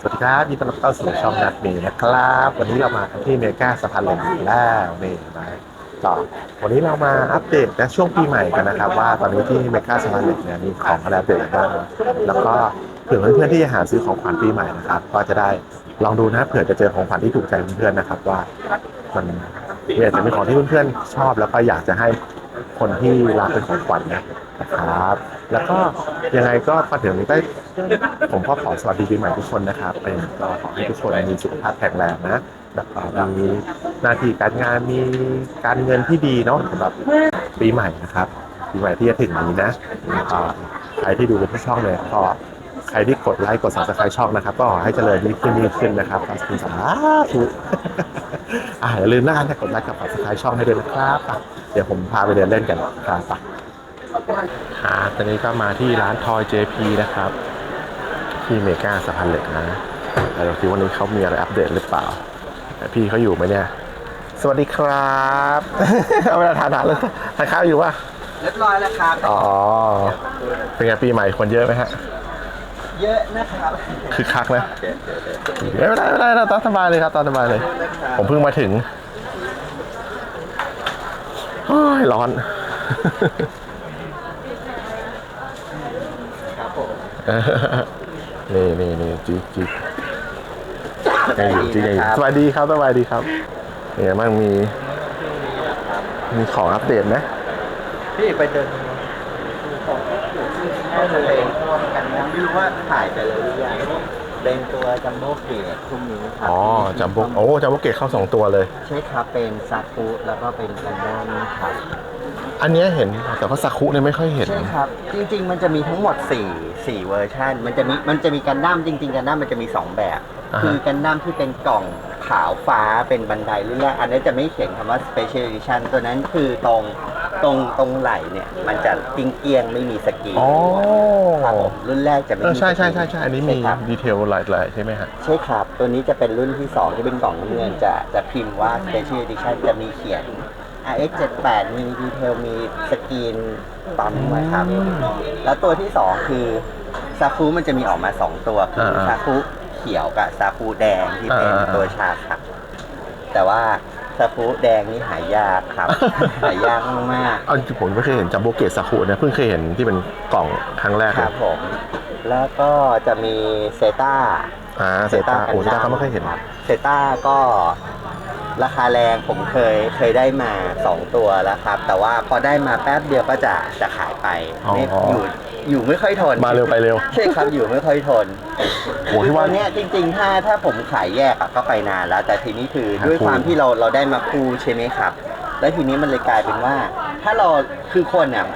สวัสดีครับยินดีต้อนรับเข้าสู่ช่องนัดเมย์นะครับ วันนี้เรามาที่เมกาสะพานเหล็กอีกแล้วนี่มาต่อวันนี้เรามาอัปเดตนะช่วงปีใหม่กันนะครับ ว่าตอนนี้ที่เมกาสะพานเหล็กเนี่ยมีของอะไรอัปเดตบ้างแล้วก็เผื่อเพื่อนๆที่จะหาซื้อของขวัญปีใหม่นะครับ ก็จะได้ลองดูนะเผื่อจะเจอของขวัญที่ถูกใจเพื่อนๆนะครับ ว่ามันอาจจะมีของที่เพื่อนๆชอบแล้วก็อยากจะให้คนที่รักเป็นของขวัญนะนะครับ แล้วก็ยังไงก็พอถึงนี้ ผมก็ขอสวัสดีปีใหม่ทุกคนนะครับเป็นก็ขอให้ทุกคนมีสุขภาพแข็งแรงนะแล้วก็มีหน้าที่การงานมีการเงินที่ดีเนาะสำหรับปีใหม่นะครับปีใหม่ที่จะถึงนี้นะใครที่ดูในช่องเลยก็ใครที่กดไลค์กด subscribe ช่องนะครับ ก็ขอให้เจริญยิ่งขึ้นยิ่งขึ้นนะครับขอบคุณสาธุอ่าอย่าลืมนะกดไลค์กับ subscribe ช่องให้ด้วยนะครับเดี๋ยวผมพาไปเดินเล่นกันครับอ่าตอนนี้ก็มาที่ร้านทอย JP นะครับ ที่เมกาสะพานเหล็กนะแต่เราคิดวันนี้เขามีอะไรอัปเดตหรือเปล่าแต่พี่เขาอยู่ไหมเนี่ย สวัสดีครับ เอาเวลาทานอาหารเลยทานข้าวอยู่ป่ะเรียบร้อยแล้วครับ อ๋อ เป็นไงปีใหม่คนเยอะไหมฮะ เยอะนะครับ คือคักไหมไม่เป็นไรไม่เป็นไรตามสบายเลยครับตามสบายเลย ผมเพิ่งมาถึงโอ้ยร้อนครับผม นี่นี่นี่จิ๊กจิ๊กยังอยู่จิ๊กยังอยู่สวัสดีครับสวัสดีครับเนี่ยมันมี มีของอัปเดตไหมพี่ไปเดินให้เลยร่วมกันนะไม่รู้ว่าถ่ายไปแล้วหรือยังเป็นตัวจัมโบ้เกตพรุ่งนี้ครัอ๋อจัมโบ้โอ้จัมโบ้เกตเข้าสองตัวเลย ใช่ครับเป็นซากุแล้วก็เป็นกันดั้มครับอันเนี้ยเห็นแต่ว่าซาคุเนี่ยไม่ค่อยเห็นใช่ครับ จริง ๆ มันจะมีทั้งหมด4 4เวอร์ชันมันจะมีมันจะมีกันดั้มจริง ๆ กันดั้มมันจะมี 2 แบบ อ่าฮะ คือกันดั้มที่เป็นกล่องขาวฟ้าเป็นบันไดรุ่นแรกอันนี้จะไม่เขียนคำว่า Special Edition ตัวนั้นคือตรงตรงตรงไหล่เนี่ย มันจะกิ้งเกียงๆไม่มีสกรีนอ๋อครับผมรุ่นแรกจะไม่เออมีใช่ใช่สกรีใช่ใช่อันนี้มีใช่ครับ ดีเทลหลายๆใช่ไหมฮะ ใช่ครับ ตัวนี้จะเป็นรุ่นที่ 2 ที่เป็นกล่องน้ำเงินจะจะพิมพ์ว่า Special Edition จะมีเขียน RX 78มีดีเทลมีสกรีนปั๊มไว้ครับ แล้วตัวที่ 2 คือ ซาคูมันจะมีออกมา2ตัวคืออาซาคูเขียวกับซาคูแดงที่เป็นอ่า ตัวชาครับแต่ว่าซาคูแดงนี่หายากครับ หายากมากเอาจริงๆผมไม่เคยเห็นจัมโบ้เกตซาคุนะเพิ่งเคยเห็นที่เป็นกล่องครั้งแรกๆคเลรัยบผม แล้วก็จะมีเซต้า อ่าเซต้าโอ้เซต้าก็ไม่เคยเห็น เซต้าก็ราคาแรงผมเคยเคยได้มา 2 ตัวแล้วครับ แต่ว่าพอได้มาแป๊บเดียวก็จะจะขายไปไม่อยู่ อยู่ไม่ค่อยทนมาเร็วไปเร็ว ใช่ครับอยู่ไม่ค่อยทนโอ้ที่ว่า ตอนเนี้ยจริง ๆ ถ้าถ้าผมขายแยกอะก็ไปนานแล้ว แต่ทีนี้คือหาด้วยความคู่ที่เราเราได้มาคู่ใช่ไหมครับ แล้วทีนี้มันเลยกลายเป็นว่า ถ้าเราคือคนเนี่ย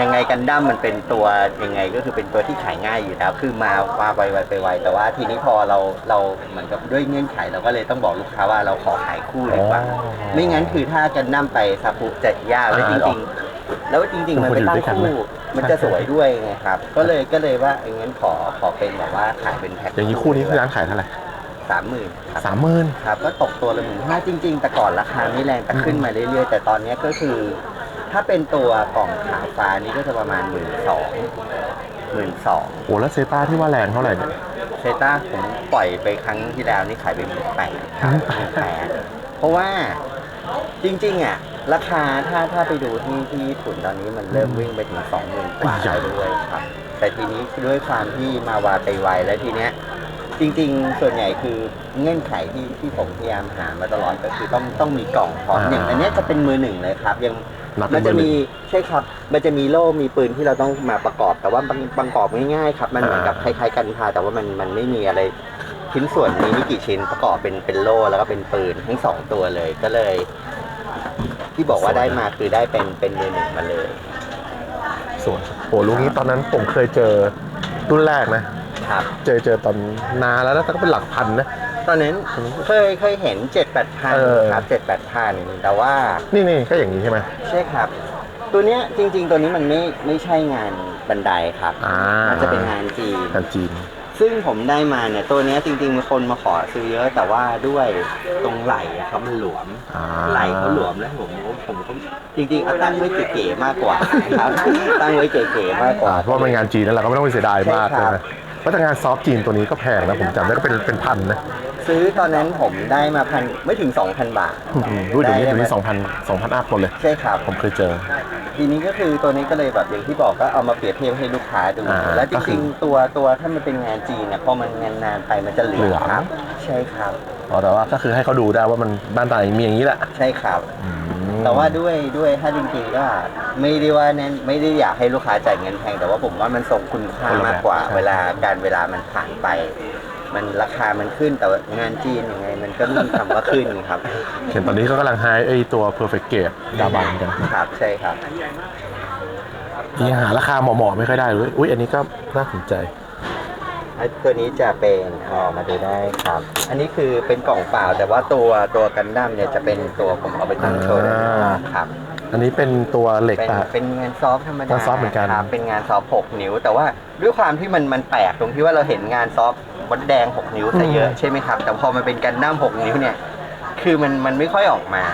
ยังไงกันดั้มมันเป็นตัวยังไงก็คือเป็นตัวที่ขายง่ายอยู่แล้ว คือมามาไวๆไปไวแต่ว่าทีนี้พอเราเราเหมือนกับด้วยเงื่อนไขเราก็เลยต้องบอกลูกค้าว่าเราขอขายคู่ดีกว่า อ๋อไม่งั้นคือถ้ากันดั้มไปซาปุจะยากแล้วจอ่าริงๆ แล้วจริงๆ มันไปตั้งมันควรอยู่ด้วยกันไหมคู่มันจะสวยด้วยไงครับ ก็เลยก็เลยว่าเอองั้นขอขอเป็นแบบว่าขายเป็นแพ็คอย่างนี้คู่นี้ที่ร้านขายเท่าไหร่สามหมื่นครับสามหมื่นครับก็ตกตัวละหมื่นห้าจริง ๆ แต่ก่อนราคาไม่แรงแต่ขึ้นมาเรื่อยๆ แต่ตอนเนี้ยก็คือ ถ้าเป็นตัวกล่องขาวฟ้านี่ก็จะประมาณหมื่นสองหมื่นสองโอ้แล้วเซต้าที่ว่าแรงเท่าไหร่เนี่ยเซต้าผมปล่อยไปครั้งที่แล้วนี่ขายไปหมื่นแปดครับหมื่นแปดเพราะว่าจริง ๆ อะ ราคาถ้าถ้าไปดูที่ที่ญี่ปุ่นตอนนี้มันเริ่มวิ่งไปถึงสองหมื่นกว่าแล้วด้วยครับ แต่ทีนี้ด้วยความที่มาวาไปไวแล้วทีเนี้ยจริงๆ ส่วนใหญ่คือเงื่อนไขที่ที่ผมพยายามหามาตลอดก็คือต้องต้องมีกล่องพร้อมหนึ่งอันเนี้ยจะเป็นมือหนึ่งเลยครับ ยังนับเป็มันนมืจะอหนึ่มีง ใช่ครับ มันจะมีโล่มีปืนที่เราต้องมาประกอบ แต่ว่าบางประกอบง่ายๆครับ มันเหมือนกับคอ่าล้ายๆกันพาแต่ว่ามันมันไม่มีอะไรชิ้นส่วนมีไม่กี่ชิ้นประกอบเป็นเป็นโล่แล้วก็เป็นปืนทั้งสองตัวเลยก็เลย ที่บอกว่าได้มาคือได้เป็นเป็นมือหนึ่งมาเลย สวยโอ้ลูกนี้ตอนนั้นผมเคยเจอรุ่นแรกนะ ครับ เจอเจอตอนนานแล้วนะแต่ก็เป็นหลักพันนะ ตอนนั้นเคยเคยเห็นเจ็ดแปดพันเออ ครับเจ็ดแปดพันแต่ว่านี่นี่ก็อย่างนี้ใช่ไหมใช่ครับ ตัวเนี้ยจริง ๆ ตัวนี้มันไม่ไม่ใช่งานบันไดครับอ่ามันจะเป็นงานจีนงานจีน ซึ่งผมได้มาเนี่ยตัวเนี้ยจริงๆมีคนมาขอซื้อเยอะแต่ว่าด้วยตรงไหล่อะครับมันหลวม อ่า ไหล่เขาหลวมแล้วผมผมก็จริงๆเอาตั้งไว้เก๋ๆมากกว่าครับ ตั้งไว้เก๋ๆมากกว่า อ่าเพราะว่ามันงานจีนนั่นแหละก็ไม่ต้องไปเสียดายมากใช่ใช่คไหมรับว่า แต่งานซอฟต์จีนตัวนี้ก็แพงนะผมจำได้ก็เป็นเป็นพันนะซื้อตอนนั้นผมได้มาพันไม่ถึง 2,000 บาทอืมรู้เดี๋ยวนี้เดี๋ยวนี้สองพันสองพันอัพหมดเลย ใช่ครับ ผมเคยเจอ ทีนี้ก็คือตัวนี้ก็เลยแบบอย่างที่บอกก็เอามาเปรียบเทียบให้ลูกค้าดู อ่าแล้วจก็คืริองๆตัวตัวถ้ามันเป็นงานจีนเนี่ยพอมันงานนานไปมันจะเหลืเหลือองครับใช่ครับ อ๋อแต่ว่าก็คือให้เขาดูได้ว่ามันบ้านตายมีอย่างนี้แหละ ใช่ครับ อืม แต่ว่าด้วยด้วยถ้าจริงๆก็ไม่ได้ว่าเน้นไม่ได้อยากให้ลูกค้าจ่ายเงินแพงแต่ว่าผมว่ามันส่งคุณค่ามากกว่า เวลาการเวลามันผ่านไป มันราคามันขึ้นแต่ว่างานจีนยังไง มันก็ไม่มีคำว่าขึ้นครับเห็นตอนนี้เขากำลังไฮไอตัว perfect gate ดาบันกันครับใช่ครับยังหาราคาเหมาะๆไม่ค่อยได้เลยอุ้ยอันนี้ก็น่าสนใจ อันตัวนี้จะเป็นเอามาดูได้ครับ อันนี้คือเป็นกล่องเปล่า แต่ว่าตัวตัวกันดั้มเนี่ยจะเป็นตัวผมเอาไปตั้งโชว์ได้อ่าครับ อันนี้เป็นตัวเหล็กเป็นปะเป็นงานซอฟต์ธรรมดางานซอฟต์เหมือนกัน ครับเป็นงานซอฟต์6นิ้ว แต่ว่าด้วยความที่มันมันแปลกตรงที่ว่าเราเห็นงานซอฟต์มดแดง 6 นิ้วซะเยอะใช่ไหมครับ แต่พอมันเป็นกันดั้ม6 นิ้วเนี่ย คือมันมันไม่ค่อยออกมา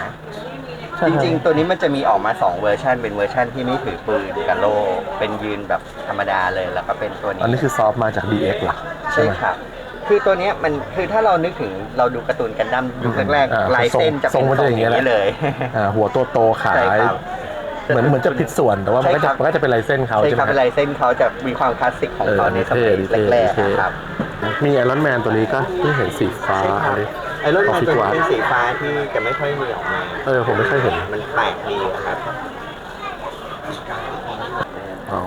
ใช่จริงๆ ตัวนี้มันจะมีออกมา 2 เวอร์ชันเป็นเวอร์ชันที่ไม่ถือปืนกับโล่เป็นยืนแบบธรรมดาเลยแล้วก็เป็นตัวนี้ อันนี้คือซอฟต์มาจาก DX เหรอใช่ไหม ครับ คือตัวเนี้ยมันคือถ้าเรานึกถึงเราดูการ์ตูนกันดั้มยุคแรกอ่าๆลายเส้นจะทรเป็นงมันทรจะงอย่างเงี้นี้ยแหละเลยอ่าหัวโตโตๆขาใช่ย ครับเหมือนเหมือนจะผิดส่วนแต่ว่ามันก็ใช่คจะรับมันก็จะเป็นลายเส้นเขาใช่ใช่ครับไหมเป็นลายเส้นเขาจะมีความคลาสสิกของเขาเออในสมัยเท่ดีแรกเท่ ๆนะครับ มีไอรอนแมนตัวนี้ก็เพิ่งเห็นสีฟ้าใช่ค รับเลยไอ้รถแมน Coffee ตัวนี้ Guard เป็นสีฟ้าที่จะไม่ค่อยมีออกมาเออผมไม่เคยเห็น มันแปลกดีครับ อ๋อ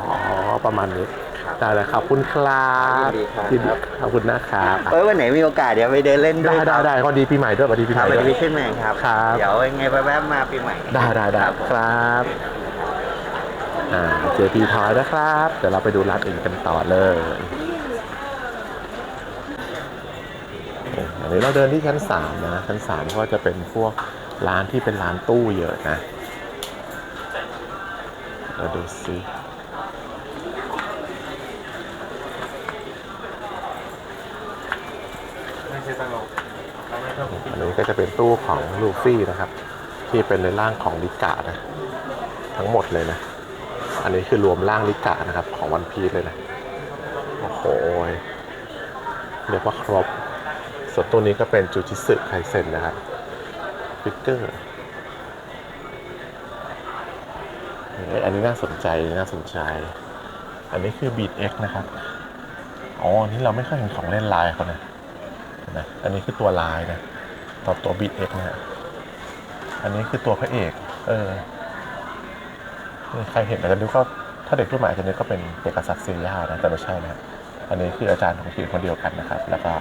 ประมาณนี้ครับได้เลยขอบคุณครับยินดีครับยินดีขอบคุณนะครับเอ้ยวันไหนมีโอกาสเดี๋ยวไปเดินเล่นด้ได้วยได้ได้ก็ดีปีใหม่ด้วยสวัสดีปีคใหรับม่วันด้วยนี้พี่ขึ้นแมนครับครับเดี๋ยวยังไงไปแวะมาปีใหม่ได้ได้ได้ครับผมครับอ่าเจพีทอยนะครับ เดี๋ยวเราไปดูร้านอื่นกันต่อเลย อันนี้เราเดินที่ชั้นสามนะชั้นสามก็จะเป็นพวกร้านที่เป็นร้านตู้เยอะนะเราดูซิอันนี้ก็จะเป็นตู้ของลูฟี่นะครับ ที่เป็นในร่างของลิกานะ ทั้งหมดเลยนะ อันนี้คือรวมร่างลิกานะครับ ของวันพีเลยนะ โอ้โหเรียกว่าครบ ส่วนตัวนี้ก็เป็นจูจิสึไคเซนนะครับฟิกเกอร์อันนี้น่าสนใจน่าสนใจ อันนี้คือ Beat X นะครับ อ๋อ อันนี้เราไม่ค่อยเห็นของเล่นลายเขานะนะ อันนี้คือตัวลายนะต่อตัว Beat X นะฮะอันนี้คือตัวพระเอก เออใครเห็นอาจจะนึกว่าถ้าเด็กรุ่นใหม่อาจจะนึกก็เป็นเอกษัตริย์ซีรียานะแต่ไม่ใช่นะ อันนี้คืออาจารย์ของทีมคนเดียวกันนะครับ แล้วก็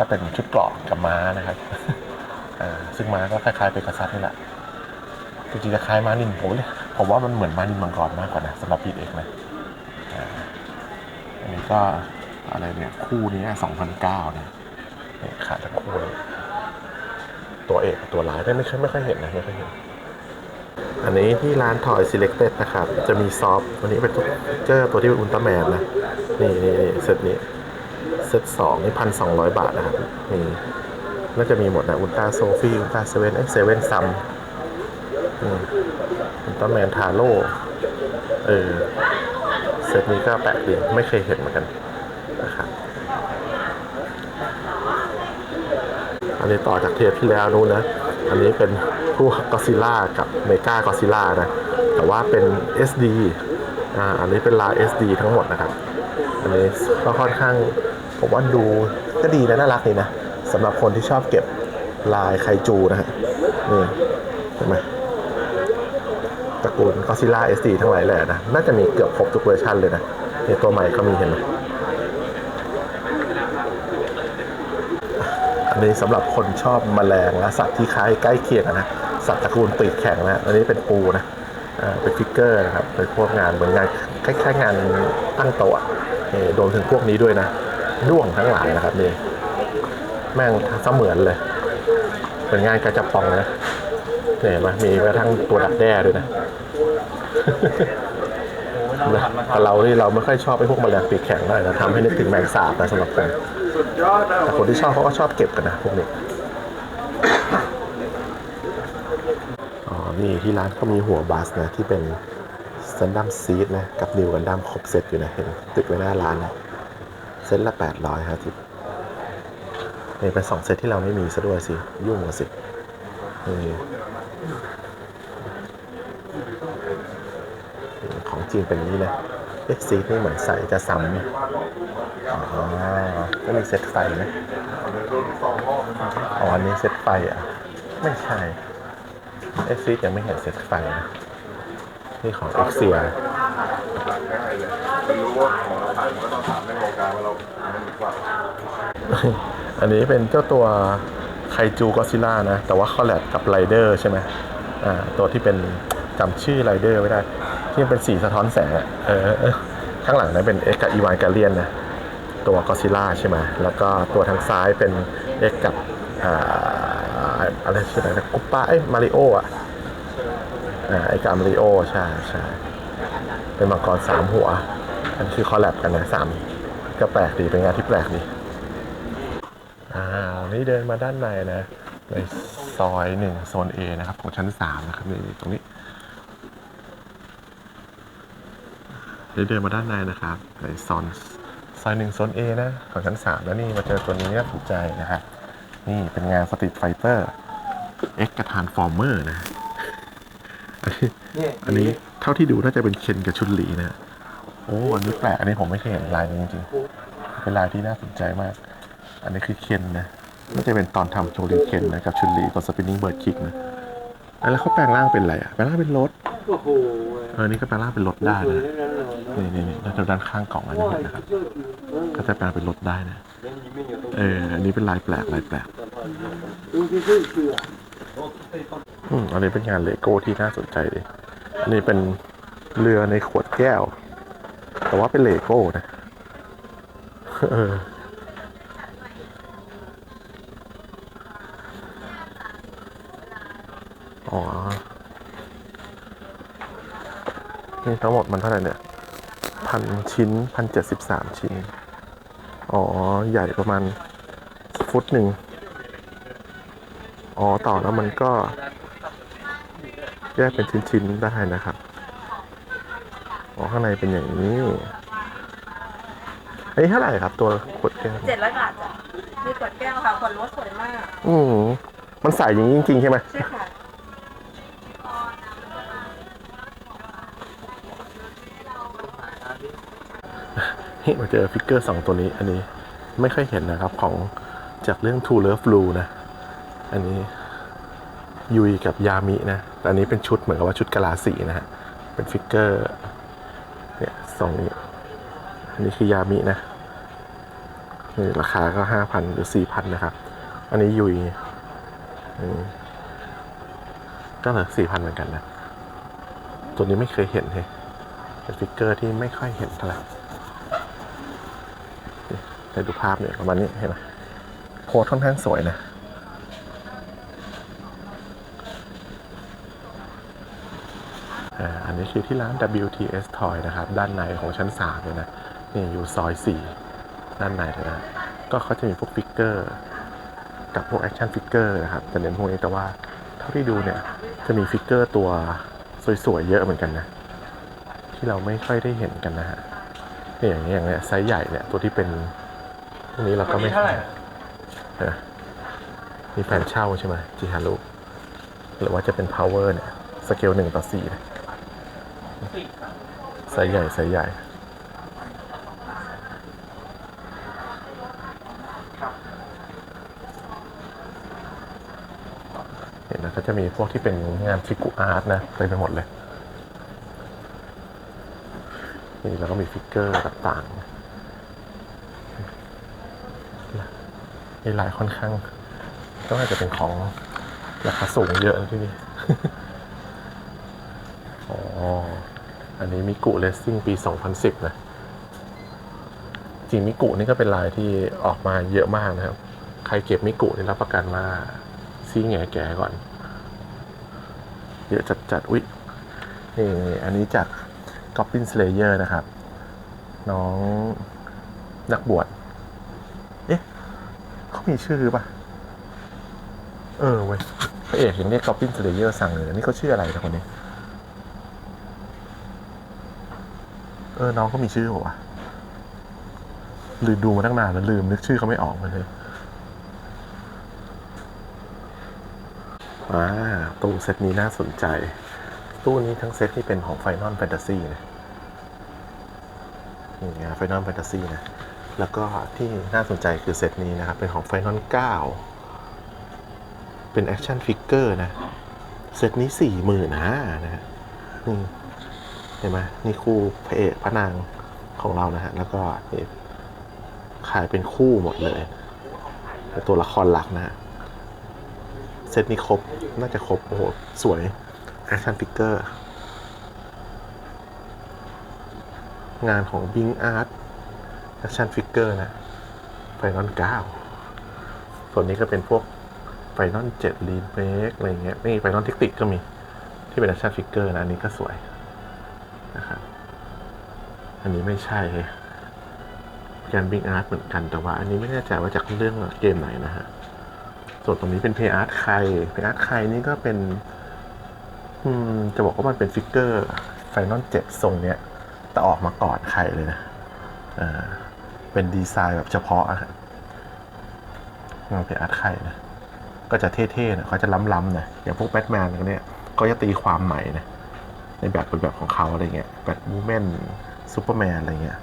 ก็เป็นชุดเกราะกับม้านะครับซึ่งม้าก็คล้ายๆเป็นกษัตริย์นี่แหละจริงๆจะคล้ายม้านินผมเลยผมว่ามันเหมือนม้านินมังกรมากกว่านะสำหรับพีเอกนะอันนี้ก็อะไรเนี่ยคู่นี้2009เนี่ยเนี่ยขาดทั้งคู่ตัวเอกตัวร้ายได้ไม่ค่อยไม่ค่อยเห็นนะไม่ค่อยเห็นอันนี้ที่ร้าน Toy Selected นะครับ จะมีซอฟต์วันนี้เป็นเจอตัวที่เป็นอุลตร้าแมนนะ นี่นี่นี่เซตนี้ เซตสองนี่พันสองร้อยบาทนะครับนี่น่าจะมีหมดนะอุลตร้าโซฟี่อุลตร้าเซเว่นเอ้เซเว่นซัมอุลตร้าแมนทาโร่เออเซตนี้ก็แปลกดีไม่เคยเห็นเหมือนกันนะครับอันนี้ต่อจากเทปที่แล้วนู้นนะ อันนี้เป็นพวกกอซิล่ากับเมกากอซิล่านะ แต่ว่าเป็น SD อ่าอันนี้เป็นลาย SD ทั้งหมดนะครับ อันนี้ก็ค่อนข้าง ผมว่าดูก็ดีนะน่ารักดีนะสำหรับคนที่ชอบเก็บลายไคจูนะฮะนี่เห็นไหมตระกูลก็ซิล่า SD ทั้งหลายแหละนะ น่าจะมีเกือบครบทุกเวอร์ชันเลยนะในตัวใหม่ก็มีเห็นไหมอันนี้สำหรับคนชอบแมลงและสัตว์ที่คล้ายใกล้เคียงนะ สัตว์ตระกูลปีกแข็งนะ อันนี้เป็นปูนะเป็นฟิกเกอร์นะครับเป็นพวกงานเหมือนงานคล้ายๆงานตั้งโต๊ะนี่รวมถึงพวกนี้ด้วยนะ ด้วงทั้งหลายนะครับนี่แม่งเสมือนเลย เป็นงานกระจับปองนะเนี่ยเห็นไหมมีกระทั่งตัวดักแด้ด้วยนะแต่เราที่เราไม่ค่อยชอบไอ้พวกแมลงปีกแข็งได้นะทำให้นึกถึงแมงสาบนะสำหรับผมแต่คนที่ชอบเขาก็ชอบเก็บกันนะพวกนี้อ๋อนี่ที่ร้านเขามีหัวบัสนะที่เป็นซันดัมซีดนะกับนิวกันดัมครบเซตอยู่นะเห็นติดไว้หน้าร้านนะ เซตละแปดร้อยครับนี่เป็นสองเซตที่เราไม่มีซะด้วยสิ ยุ่งกันสินี่ของจริงเป็นนี้เลยเอ๊ะซีนี่เหมือนใส่จะซ้ำอ๋อก็มีเซตไฟไหมอ๋ออันนี้เซตไฟอะ ไม่ใช่เอซียังไม่เห็นเซตไฟนะนี่ของเอ็กเซีย อันนี้เป็นเจ้าตัวไคจูกอซิล่านะ แต่ว่าคอลแลบกับไรเดอร์ใช่ไหมอ่าตัวที่เป็นจำชื่อไรเดอร์ไม่ได้ ที่มันเป็นสีสะท้อนแสงเออข้างหลังนั้นเป็นเอ็กกับอีวานกาเลียนนะตัวกอซิล่าใช่ไหมแล้วก็ตัวทางซ้ายเป็นเอ็กกับอ่าอะไรชื่ออะไรนะกุปป้าเอ้มาริโออะอ่าไอกับมาริโอใช่ใช่เป็นมังกรสามหัว อันนคือคอลแลบกันนะสาม ก็แปลกดีเป็นงานที่แปลกดีอ่านี่เดินมาด้านในนะในซอยหนึ่งโซน A นะครับ ของชั้นสามนะครับนี่ตรงนี้นี่เดินมาด้านในนะครับในโซนซอยหนึ่งโซน A นะของชั้นสามแล้วนี่มาเจอตัวนี้น่าสนใจนะครับนี่เป็นงานสตรีทไฟเตอร์เอ็กกระทานฟอร์เมอร์นะอันนี้อันนี้เท่าที่ดูน่าจะเป็นเคนกับชุนหลีนะ โอ้อันนี้แปลกอันนี้ผมไม่เคยเห็นลายนี้จริงๆเป็นลายที่น่าสนใจมาก อันนี้คือเคนนะน่าจะเป็นตอนทำโชลิเคนนะกับชุนหลีกับสปินนิ่งเบิร์ดคิกนะแล้วเขาแปลงร่างเป็นอะไรอะแปลงร่างเป็นรถโอ้โหเออนี่ก็แปลงร่างเป็นรถได้นะนี่นี่นี่แล้วด้านข้างกล่องอันนี้นะครับก็จะแปลงเป็นรถได้นะเอออันนี้เป็นลายแปลกลายแปลกอืมอันนี้เป็นงานเลโก้ที่น่าสนใจดีอันนี้เป็นเรือในขวดแก้ว แต่ว่าเป็นเลโก้นะอออ๋อ นี่ทั้งหมดมันเท่าไหร่เนี่ยพันชิ้นพันเจ็ดสิบสามชิ้น อ๋อ ใหญ่ประมาณฟุตหนึ่ง อ๋อ ต่อแล้วมันก็ แยกเป็นชิ้น ๆ ได้นะครับ อ๋อข้างในเป็นอย่างนี้อันนี้เท่าไหร่ครับ ตัวขวดแก้ว เจ็ดร้อยบาทจ้ะมีขวดแก้วค่ะขวดรถสวยมาก อืมมันใส่อย่างนี้จริงๆใช่ไหมใช่ค่ะ นี่มาเจอฟิกเกอร์สองตัวนี้ อันนี้ไม่ค่อยเห็นนะครับของจากเรื่อง True Love Blue นะ อันนี้ยุยกับยามินะแต่อันนี้เป็นชุดเหมือนกับว่าชุดกะลาสีนะฮะ เป็นฟิกเกอร์เนี่ย สองนี้ อันนี้คือยามินะนี่ราคาก็ห้าพันหรือสี่พันนะครับ อันนี้ยุยก็เหลือสี่พันเหมือนกันนะ ตัวนี้ไม่เคยเห็นเลยเป็นฟิกเกอร์ที่ไม่ค่อยเห็นเท่าไหร่แต่ดูภาพเนี่ยประมาณนี้เห็นไหมโพสค่อนข้างสวยนะ อ่าอันนี้คือที่ร้าน WTS Toy นะครับ ด้านในของชั้น3เลยนะ นี่อยู่ซอย 4 ด้านในเลยนะ ก็เขาจะมีพวกฟิกเกอร์ กับพวกแอคชั่นฟิกเกอร์นะครับ แต่เน้นพวกนี้แต่ว่าเท่าที่ดูเนี่ย จะมีฟิกเกอร์ตัวสวยๆ เยอะเหมือนกันนะ ที่เราไม่ค่อยได้เห็นกันนะฮะนี่อย่างเงี้ยอย่างเงี้ยไซส์ใหญ่เนี่ย ตัวที่เป็นพวกนี้เราก็ไม่เออมีแผนเช่าใช่ไหมจิฮารุหรือว่าจะเป็น power เนี่ยสเกลหนึ่งต่อสี่นะ ไซส์ใหญ่ไซส์ใหญ่เห็นนะก็จะมีพวกที่เป็นงานฟิกูอาร์ตนะเต็มไปหมดเลย นี่แล้วก็มีฟิกเกอร์ต่างๆมีลายค่อนข้าง ก็น่าจะเป็นของราคาสูงเยอะนะที่นี่ อ๋อ อั นนี้มิกุเลสซิ่งปี 2010 นะ จริงมิกุนี่ก็เป็นลายที่ออกมาเยอะมากนะครับ ใครเก็บมิกุนี่รับประกันว่าซี่แง่แก่ก่อน เยอะจัดจัดๆอุ๊ยนี่อันนี้จาก Goblin Slayer นะครับ น้องนักบวช เอ๊ะเขามีชื่อป่ะ เออเว้ยพระเอกยังเรียกกอบบินสเลเยอร์สั่งเลยนี่เขาชื่ออะไรนะคนนี้ ออน้องก็มีชื่อเหรอวะลืมดูมาตั้งนานแล้วลืมนึกชื่อเขาไม่ออกมาเลยอ่าตู้เซตนี้น่าสนใจ ตู้นี้ทั้งเซตที่เป็นของ Final Fantasy นะนี่ไง Final Fantasy นะ แล้วก็ที่น่าสนใจคือเซตนี้นะครับ เป็นของ Final 9 เป็นแอคชั่นฟิกเกอร์นะ เซตนี้สี่หมื่นห้านะฮะนี่ เห็นไหมนี่คู่พระเอกพระนางของเรานะฮะ แล้วก็ขายเป็นคู่หมดเลยเป็นตัวละครหลักนะฮะ เซตนี้ครบ น่าจะครบ โอ้โห สวยแอคชั่นฟิกเกอร์ งานของ Bing Art แอคชั่นฟิกเกอร์นะไฟนอลเก้าส่วนนี้ก็เป็นพวกไฟนอลเจ็ดรีเมคอะไรเงี้ย นี่ไฟนอลเทคติกก็มี ที่เป็นแอคชั่นฟิกเกอร์นะ อันนี้ก็สวย อันนี้ไม่ใช่แกนบิงอาร์ตเหมือนกันแต่ว่า อันนี้ไม่แน่ใจว่าจากเรื่องเกมไหนนะฮะ ส่วนตรงนี้เป็นเพย์อาร์ตไคเพย์อาร์ตไคนี่ก็เป็น อืม จะบอกว่ามันเป็นฟิกเกอร์ไฟนอลเจ็ดทรงเนี้ยแต่ออกมาก่อนใครเลยนะอ่าเป็นดีไซน์แบบเฉพาะอะงานเพย์อาร์ตไคนะก็จะเท่ๆนะเขาจะล้ำๆนะอย่างพวกแบทแมนอะไรเนี่ยก็จะตีความใหม่นะในแบบเป็นแบบของเขาอะไรเงี้ยแบทบูแมน ซูเปอร์แมนอะไรเงี้ย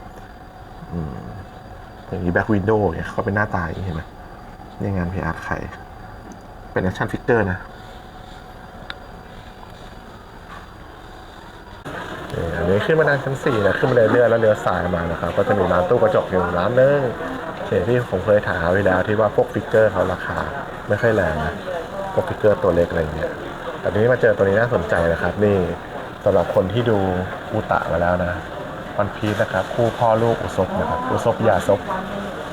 อย่างนี้แบ็กวินโดว์เนี่ยเขาเป็นหน้าตาอย่างนี้เห็นไหมนี่งานพย์อาร์ตไคเป็นแอคชั่นฟิกเกอร์นะอันนี้ขึ้นมาทางชั้นสี่นะขึ้นมาเรื่อยๆแล้วเลี้ยวซ้ายมานะครับ ก็จะมีร้านตู้กระจกอยู่ร้านนึงเช่ที่ผมเคยถามไว้แล้วที่ว่าพวกฟิกเกอร์เขาราคาไม่ค่อยแรงนะพวกฟิกเกอร์ตัวเล็กอะไรเงี้ยแต่ทีนี้มาเจอตัวนี้น่าสนใจนะครับ นี่สำหรับคนที่ดูอุตะมาแล้วนะ วันพีชนะครับ คู่พ่อลูกอุซบนะครับอุซบยาซบ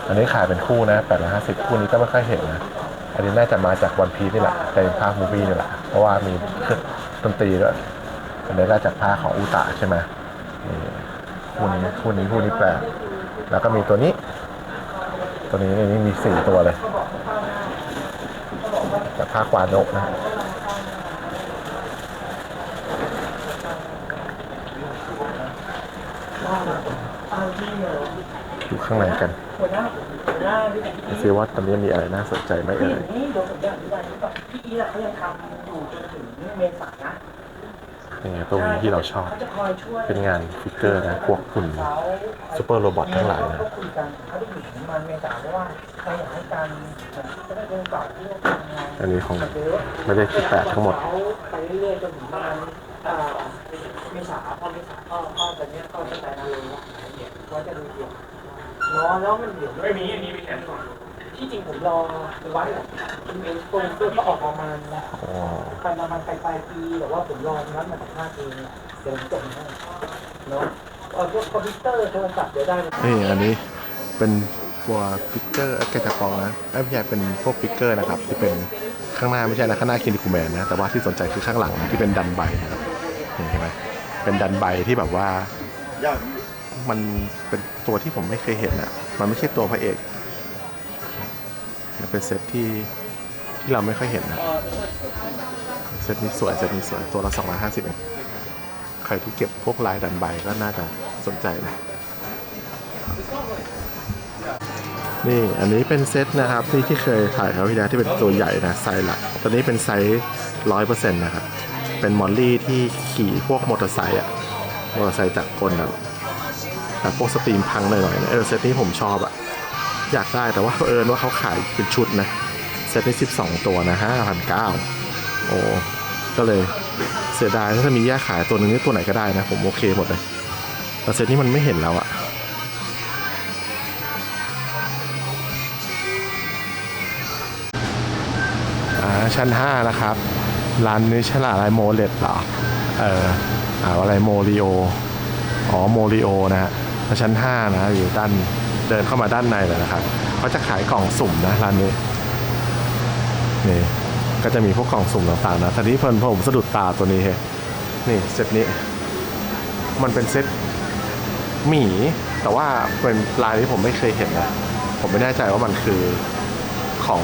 อันนี้ขายเป็นคู่นะแปดร้อยห้าสิบคู่นี้ก็ไม่ค่อยเห็นนะอันนี้น่าจะมาจากวันพีชนี่แหละเป็นภาคมูฟี่นี่แหละเพราะว่ามีเครื่องดนตรีด้วยอันนี้ก็จากผ้าของอุตะใช่ไหมนี่คู่นี้คู่นี้คู่นี้แปลกแล้วก็มีตัวนี้ ตัวนี้นี่มีสี่ตัวเลยจากผ้าควานกนะ ข้างในกันดูซิว่าตอนนี้มีอะไรน่าสนใจไหมเอ่ยนี่เดี๋ยวผมจะอธิบายให้ฟังพี่อีเขายังทำอยู่จนถึงเมษานะนี่ไงตัวนี้ที่เราชอบ เป็นงานฟิกเกอร์นะพวกหุ่นซูเปอร์โรบอททั้งหลายนะเขาคุยกันเขาได้อยู่ถึงประมาณเมษาเพราะว่าเขาอยากให้การจะได้เป็นโอกาสที่จะทำงานอันนี้ของไม่ได้คิดแปดทั้งหมดเขาไปเรื่อยๆจนถึงประมาณเมษาพอเมษาก็ก็ตอนนี้ก็จะไปนาเลยว่าจะดูเดี่ยว เนาะแล้วมันเดี๋ยวไม่มีอันนี้มีแค่สองที่จริงผมรอไว้คือเอ็นโฟนก็ออกประมาณนะอ๋อไปประมาณปลายปลายปีแต่ว่าผมรอนัดมาจากภาคเองอะเดี๋ยวผมจบให้เนาะเออพวกคอมพิวเตอร์โทรศัพท์เดี๋ยวได้นะนี่อันนี้เป็นตัวพิกเกอร์แกจะปองนะไม่ใช่เป็นพวกพิกเกอร์นะครับที่เป็นข้างหน้าไม่ใช่นะข้างหน้าคินิคูแมนนะแต่ว่าที่สนใจคือข้างหลังนะที่เป็นดันใบนะครับนี่เห็นไหมเป็นดันใบที่แบบว่า มันเป็นตัวที่ผมไม่เคยเห็นอะ มันไม่ใช่ตัวพระเอกมันเป็นเซตที่ที่เราไม่ค่อยเห็นนะเซตนี้สวยเซตนี้สวยตัวละสองร้อยห้าสิบเองใครที่เก็บพวกลายดันใบก็น่าจะสนใจนะนี่อันนี้เป็นเซตนะครับที่ที่เคยถ่ายเขาที่แล้วที่เป็นตัวใหญ่นะไซส์หลักตอนนี้เป็นไซส์ร้อยเปอร์เซ็นต์นะครับ เป็นมอลลี่ที่ขี่พวกมอเตอร์ไซค์อะมอเตอร์ไซค์จากคนแบบ แบบพวกสตรีมพังหน่อยๆนะเออเซตนี้ผมชอบอะอยากได้แต่ว่าเผอิญว่าเขาขายเป็นชุดนะเซตนี้12 ตัวนะ5,900โอ้ก็เลยเสียดายถ้ามีแยกขายตัวหนึงนี่ตัวไหนก็ได้นะ ผมโอเคหมดเลยแต่เซตนี้มันไม่เห็นแล้วอะอ่าชั้น 5 นะครับ ร้านนี้ชื่ออะไรโมเลตเหรอ เอออ่าอะไรโมริโอ อ๋อ โมริโอนะฮะ ชั้น5นะอยู่ด้านเดินเข้ามาด้านในเลยนะครับเขาจะขายกล่องสุ่มนะร้านนี้นี่ก็จะมีพวกกล่องสุ่มต่างๆนะทีนี้เพิ่นผมสะดุดตาตัวนี้เฮนี่เซตนี้ มันเป็นเซตหมี แต่ว่าเป็นลายที่ผมไม่เคยเห็นนะผมไม่แน่ใจว่ามันคือของ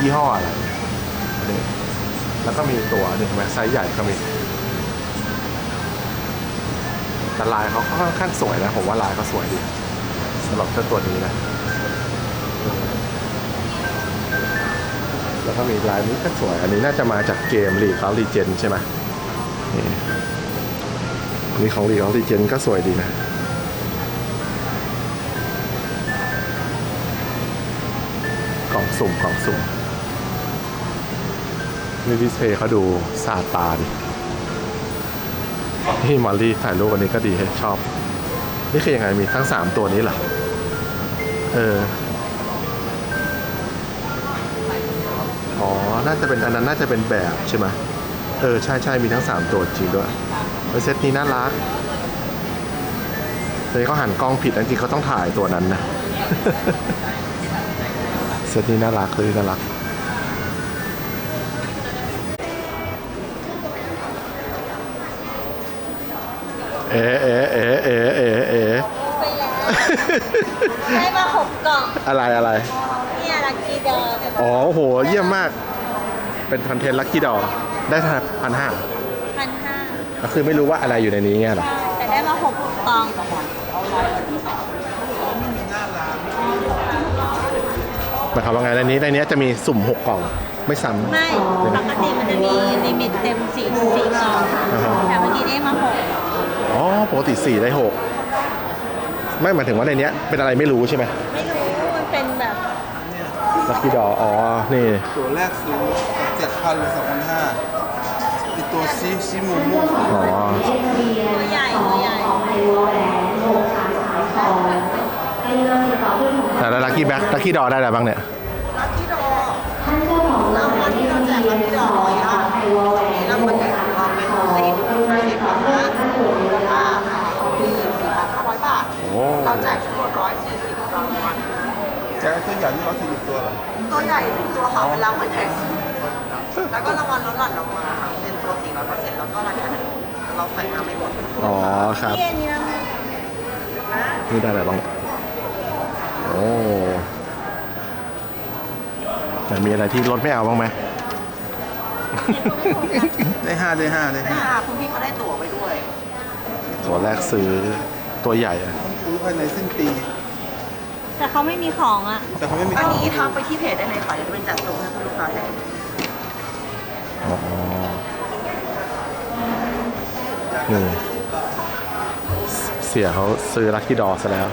ยี่ห้ออะไรนี่แล้วก็มีตัวนี่เห็นไหมไซส์ใหญ่ก็มี แต่ลายเขาค่อนข้างสวยนะ ผมว่าลายเขาสวยดีสำหรับเจ้าตัวนี้นะ แล้วก็มีลายนี้ก็สวย อันนี้น่าจะมาจากเกมลีเขาลีเจนใช่ไหมนี่ของลีเขาลีเจนก็สวยดีนะกล่องสุ่มกล่องสุ่มนี่ดิสเพย์เขาดูซาตาดิ นี่มอลลี่ถ่ายรูปวันนี้ก็ดีให้ชอบ นี่คือยังไงมีทั้งสามตัวนี้เหรอ เออ อ๋อ น่าจะเป็นอันนั้นน่าจะเป็นแบบใช่ไหมเออ ใช่ใช่มีทั้งสามตัวจริงด้วยเซตนี้น่ารักแต่เขาหันกล้องผิดจริงเขาต้องถ่ายตัวนั้นนะ เซตนี้น่ารักเลยน่ารัก เอ๋เอ๋เอ๋เอ๋เอ๋เอ๋ไปแล้วได้มาหกกล่องอะไรอะไรเนี่ยลักกี้ดออ๋อโอ้โห เยี่ยมมาก เป็นคอนเทนต์ลัคกี้ดอได้ทันพันห้าพันห้าก็คือไม่รู้ว่าอะไรอยู่ในนี้ไงเหรอแต่ได้มาหกกล่องหมายความว่าไงในนี้ในนี้จะมีสุ่มหกกล่องไม่ซ้ำไม่ปกติมันจะมีลิมิตเต็มสี่สี่กล่องอ่าฮะแต่เมื่อกี้ได้มาหก อ๋อปกติสี่ได้หกไม่หมายถึงว่าในเนี้ยเป็นอะไรไม่รู้ใช่ไหมไม่รู้มันเป็นแบบลัคกี้ดออ๋อ นี่ตัวแรกซื้อเจ็ดพันหรือสองพันห้าไอตัวซีซีมูมูอ๋อตัวใหญ่ตัวใหญ่แล้วลัคกี้แบ็คลัคกี้ดอได้อะไรบ้างเนี่ยลักกี้ดอรางวัลที่เราแจกลักกี้ดอร้อยอะ ญ่เป็นตัวขาวเป็นรางวัลใหญ่สุดแล้วก็รางวัลลดหลั่นลงมาค่ะเป็นตัวสี่ร้อยเปอร์เซ็นต์แล้วก็รายการเราใส่มาไม่หมดอ๋อครับเย็นนี้นะนี่ได้อะไรบ้างโอ้แต่มีอะไรที่รถไม่เอาบ้างไหมได้ห้าได้ห้าได้ห้าค่ะคุณพี่เขาได้ตั๋วไปด้วย ตัวแรกซื้อตัวใหญ่อะซื้อภายในสิ้นปี แต่เขาไม่มีของอะ แต่เขาไม่มีอันนี้ทักไปที่เพจได้เลยค่ะเดี๋ยวเป็นจัดส่งให้คุณลูกค้าได้อ๋อนี่เสียเขาซื้อลัคกี้ดอซะแล้ว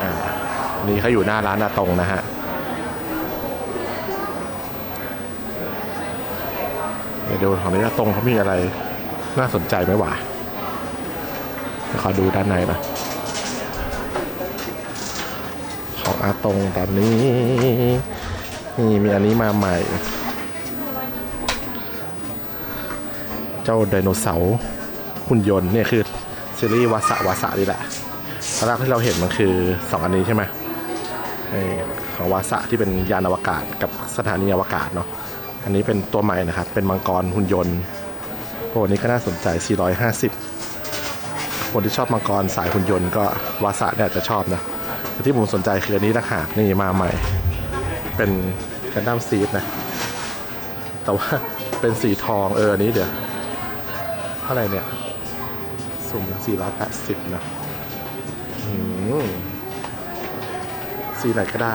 อ่านี่เขาอยู่หน้าร้านอาตรงนะฮะเดี๋ยวดูของนี้อาตรงเขามีอะไรน่าสนใจไหมวะเดี๋ยวขอดูด้านในหน่อยข อาตรงตอนนี้ นี่มีอันนี้มาใหม่ เจ้าไดโนเสาร์หุ่นยนต์เนี่ยคือซีรีส์วาสะวาสะนี่แหละตอนแรกที่เราเห็นมันคือสองอันนี้ใช่ไหมไอ้ของวาสะที่เป็นยานอวกาศกับสถานีอวกาศเนาะ อันนี้เป็นตัวใหม่นะครับ เป็นมังกรหุ่นยนต์โอ้นี้ก็น่าสนใจ 450 คนที่ชอบมังกรสายหุ่นยนต์ก็วาสะเนี่ยอาจะชอบนะ ที่ผมสนใจคืออันนี้ต่างหากนี่มาใหม่ เป็นกันดั้มซีดนะ แต่ว่าเป็นสีทองเอออันนี้เดี๋ยวเท่าไหร่เนี่ย สุ่ม480นะอืมสีไหนก็ได้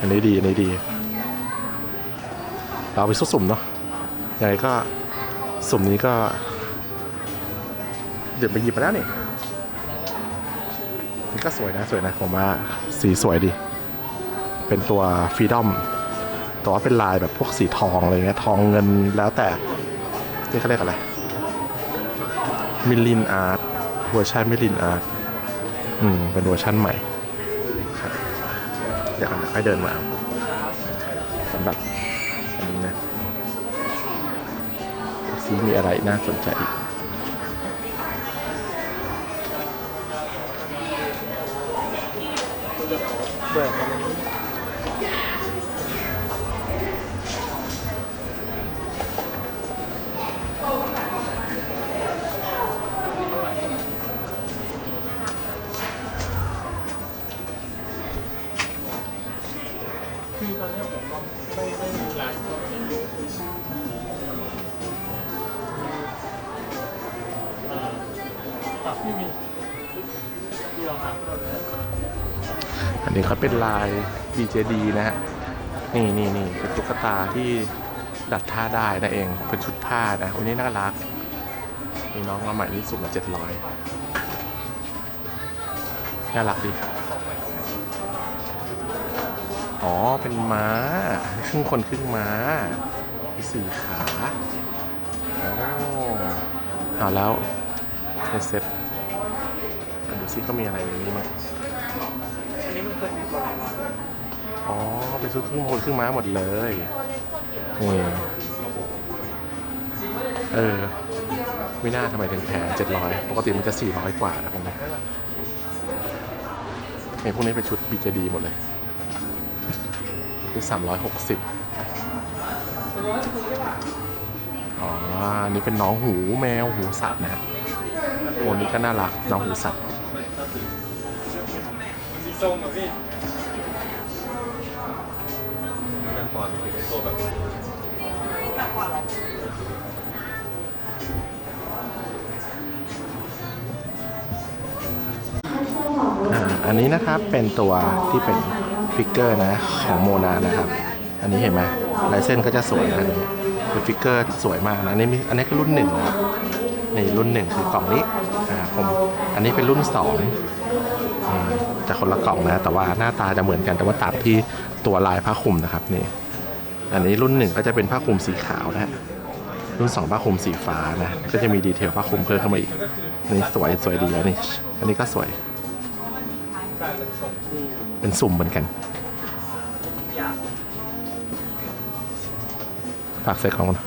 อันนี้ดี อันนี้ดี เราเอาไปสุ่มเนาะยังไงก็สุ่มนี้ก็ เดี๋ยวไปหยิบมาแล้วนี่ นี่ก็สวยนะสวยนะผมว่าสีสวยดี เป็นตัวฟรีดอมแต่ว่าเป็นลายแบบพวกสีทองอะไรเงี้ยทองเงินแล้วแต่นี่เขาเรียกอะไรมิลลินอาร์ตเวอร์ชันมิลลินอาร์ตอืมเป็นเวอร์ชันใหม่ครับเดี๋ยวก่อนนะค่อยเดินมาสำหรับอันนี้นะซีมีอะไรน่าสนใจอีก นนี้เขาเป็นลาย BJD นะฮะนี่นี่นี่เป็นตุ๊กตาที่ดัดท่าได้นะเองเป็นชุดผ้านะวันนี้น่ารักมีน้องมาใหม่นี่สุ่มมาเจ็ดร้อยน่ารักดีอ๋อเป็นม้าครึ่งคนครึ่งม้ามีสี่ขาโอ้เอาแล้วในเซ็ตดูซิเขามีอะไรในนี้มั้ง อ๋อเป็นชุดครึ่งคนครึ่งม้าหมดเลยนี่เออไม่น่าทำไมถึงแพงเจ็ดร้อยปกติมันจะสี่ร้อยกว่านะพวกนี้นี่พวกนี้เป็นชุด BJD หมดเลยคือสามร้อยหกสิบอ๋ออันนี้เป็นน้องหูแมวหูสัตว์นะฮะโอ้นี้ก็น่ารักน้องหูสัตว์ อ่าอันนี้นะครับเป็นตัวที่เป็นฟิกเกอร์นะของโมนานะครับ อันนี้เห็นไหมลายเส้นก็จะสวยนะอันนี้เป็นฟิกเกอร์สวยมากนะอันนี้มีอันนี้คือรุ่นหนึ่งนะครับนี่รุ่นหนึ่งคือกล่องนี้อ่าผมอันนี้เป็นรุ่นสองอืมจะ คนละกล่องนะแต่ว่าหน้าตาจะเหมือนกันแต่ว่าต่างที่ตัวลายผ้าคลุมนะครับนี่อันนี้รุ่นหนึ่งก็จะเป็นผ้าคลุมสีขาวนะฮะรุ่นสองผ้าคลุมสีฟ้านะก็จะมีดีเทลผ้าคลุมเพิ่มเข้ามาอีกนี่สวยสวยดีอันนี้อันนี้ก็สวย เป็นสุ่มเหมือนกันฝากเซ็ตของมัน